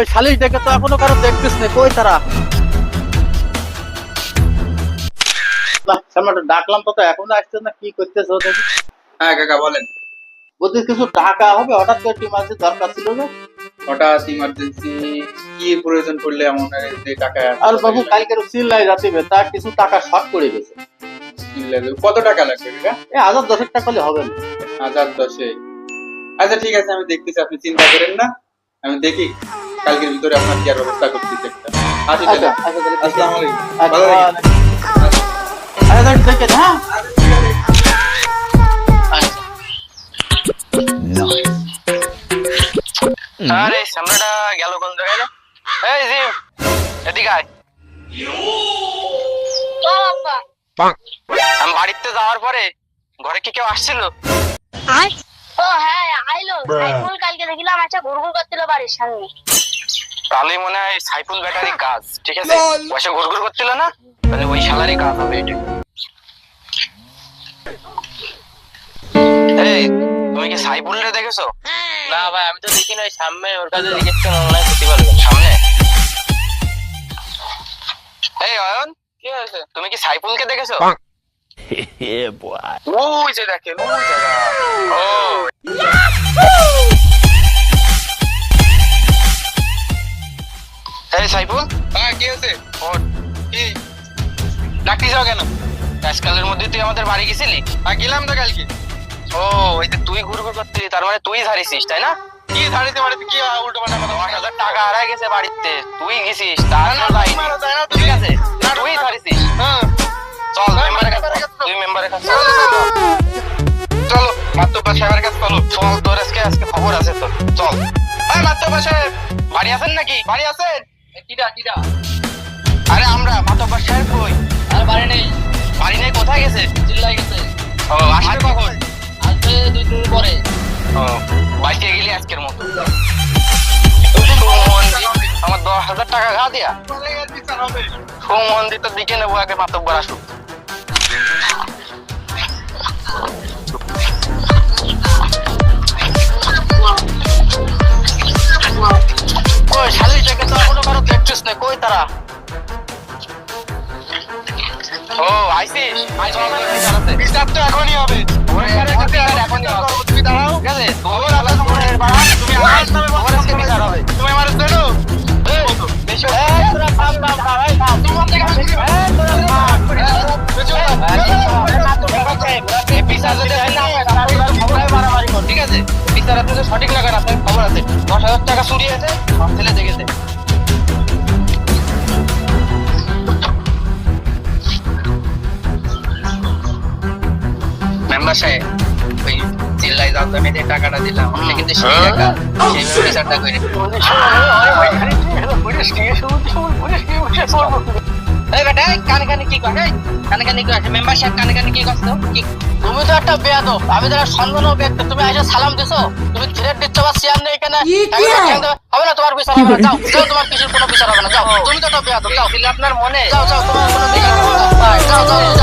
কই শালিশ দেখে তো এখনও কারও দেখতেছ না। কই তারা? ডাকলাম তো তো এখনও আসছে না কি করতেছো দেখি। হ্যাঁ কাকা বলেন। বলতে কিছু টাকা হবে? হঠাৎ করে টিম আছে দরকার ছিল যে? হঠাৎ ইমার্জেন্সি কি প্রয়োজন পড়লে এমন যে টাকা আর বাবু কালকে যাতিবে তার কিছু টাকা শর্ট করে গেছে। কত টাকা লাগবে কাকা? এ হাজার দশেক টাকা হলে হবে না। হাজার দশে আচ্ছা ঠিক আছে আমি দেখতেছি আপনি চিন্তা করেন না। আমি দেখি। কালকের ভিতরে আপনার কি আর ব্যবস্থা করতেছি একটা আচ্ছা। আচ্ছা। আসসালামু আলাইকুম। আচ্ছা, ভালো থাকেন। আরে হ্যাঁ? আরে সামনেটা গেল কোন জায়গায় এই জিম এদিকে আয়। আমি বাড়িতে যাওয়ার পরে ঘরে কি কেউ আসছিল? ও হ্যাঁ আইলো। কালকে দেখলাম আচ্ছা ঘুরঘুর করছিল বাড়ির সামনে। তাহলে মনে হয় সাইফুল ব্যাটারি কাজ ঠিক আছে? পয়সা ঘুরঘুর করছিল না? তাহলে ওই শালারই কাজ হবে এটা এই তুমি কি সাইফুল রে দেখেছ? না ভাই আমি তো দেখি না সামনে ওর কাছে জিজ্ঞেস অনলাইন করতে পারবেন সামনে? এই অয়ন? কি হয়েছে? তুমি কি সাইফুলকে দেখেছ? ওই যে দেখেন ওই জায়গা ও। এই সাইফুল হ্যাঁ কি আছে ওঠ কি ডাকতে যাও কেন আজকালের মধ্যে তুই আমাদের বাড়ি গেছিলি আর গেলাম তো কালকে ও ওই যে তুই ঘুরঘুর করছিলি তার মানে তুই ধারিছিস তাই না কি ধারিতে মারিতে কি উল্টো পাল্টা কথা দশ হাজার টাকা হারাই গেছে বাড়িতে তুই গেছিস তার? ঠিক আছে তুই। ধারিছিস হ্যাঁ চল মেম্বারের কাছে তুই মেম্বারের কাছে চলো, মাত্র সাহেবের কাছে চলো চল তোর আজকে আজকে খবর আছে তো চল হ্যাঁ মাত্র সাহেব বাড়ি আছেন নাকি বাড়ি আছেন কিরা কিরা আরে আমরা মাতব্বর সাহেব কই? আর বাড়ি নেই। বাড়ি নেই কোথায় গেছে? চিল্লাই গেছে। ও আসবে কখন? আসবে দুই দিন পরে। ও বাইকে গেলি আজকের মতো। আমার দশ হাজার টাকা ঘা দিয়া। সুমন্দির তো দিকে নেব আগে মাতব্বর আসুক। আইসিস? আইসিস বিচার তো এখনই হবে তুমি দাঁড়াও। ঠিক আছে। তোমার আলাদা তোমার বাড়া তুমি আমার নামে তোমার আজকে বিচার হবে তুমি আমার দেনো ঠিক আছে? বিচার আপনি সঠিক লাগান আপনার খবর আছে। দশ হাজার টাকা চুরি আছে সব ছেলে দেখেছে। মেম্বার সাহেব ওই দাও আমি যে টাকাটা দিলাম ওটা কিন্তু সেই টাকা সেইভাবে বিচারটা করে এই বেটা কানে কানে কি কর কানে কানে কি আছে মেম্বার সাহেব কানে কানে কি করছ কি তুমি তো একটা বেয়াদব আমি তো সন্ধান ব্যক্তি তুমি এসে সালাম দিছো তুমি থ্রেট দিচ্ছ বা চেয়ার নেই এখানে একদম ঠ্যাং দেবে। হবে না তোমার বিচার হবে না যাও যাও তোমার কিছুর কোনো বিচার হবে না যাও তুমি তো একটা বেয়াদব যাও আপনার মনে যাও যাও তোমার কোনো বিচার হবে না যাও যাও